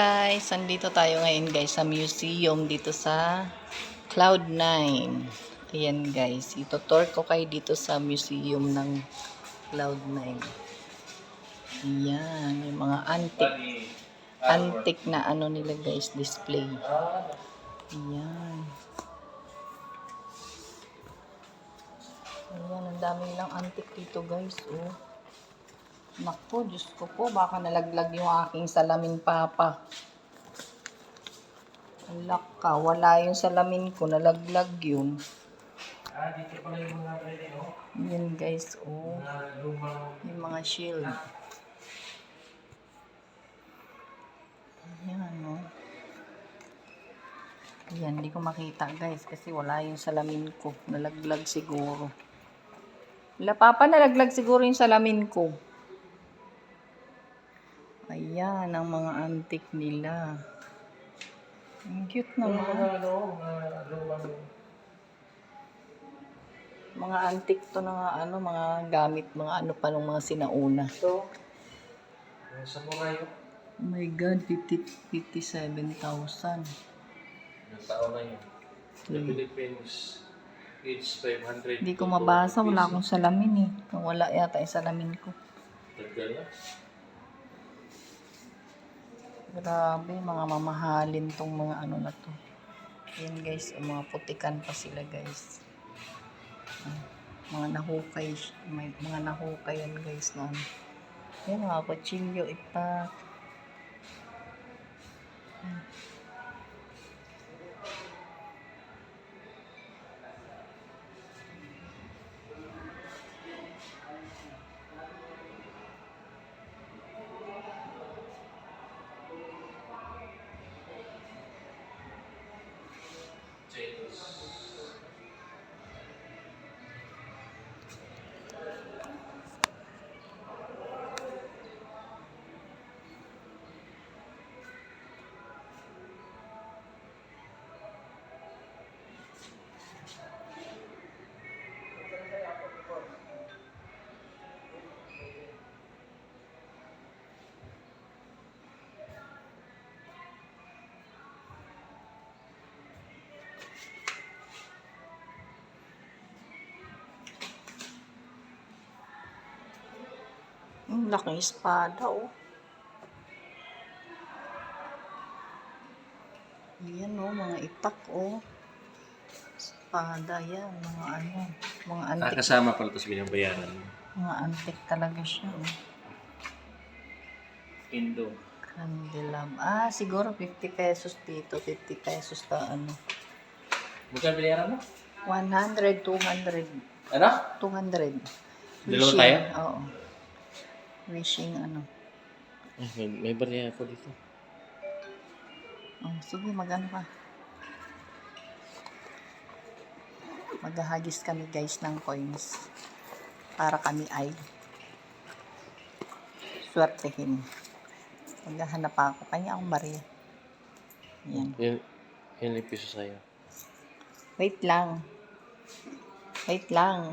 Guys, andito tayo ngayon guys sa museum dito sa Cloud9. Ayan guys, itutour ko kayo dito sa museum ng Cloud9. Ayan, yung mga antique, antique na ano nila guys, display. Ayan. Ayan, ang dami nilang antique dito guys, oh. Naku, Diyos ko po, baka nalaglag yung aking salamin papa. Alak ka, wala yung salamin ko, nalaglag yun. Ah, dito pala yung mga pwede, no? Yan guys, oh. Mga lumang... Yung mga shield. Ayan, oh. Ayan, hindi ko makita guys kasi wala yung salamin ko. Nalaglag siguro. Wala papa, nalaglag siguro yung salamin ko. Ayan, ang mga antique nila. Ang cute naman. mga, ano, mga lumang... Mga antique to na ano, mga gamit, mga ano pa nung mga sinauna. Ito, samurai, oh. My God, 50, 57,000. Ilang taon na yun. The Philippines, age 500. Hindi ko mabasa, wala akong salamin eh. Wala yata yung salamin ko. Tagal na. Grabe, mga mamahalin tong mga ano na to. Yan guys, yung mga putikan pa sila guys. Mga nahukay, may mga nahukay yan guys na ano. Yan mga kutsilyo, itak. Yan. Ang laking espada, oh. Yan, oh, mga itak, oh. Espada, yan, mga ano, mga antik, kasama pala tapos binabayaran. mga antik talaga siya, oh. Indo. Candelab. Ah, siguro 50 pesos dito, 50 pesos ta, ano. Magkano binayaran mo? 100, 200, Ano? 200. Dalawa tayo? Oo. Wishing, ano. Ay, may, may barya ako dito. Oh, sige, magano ka. Maghahagis kami guys ng coins para kami ay swertehin. Maghahanap ako. Kanya akong Maria. Yan. Yan, yan yung piso sa'yo. Wait lang. Wait lang.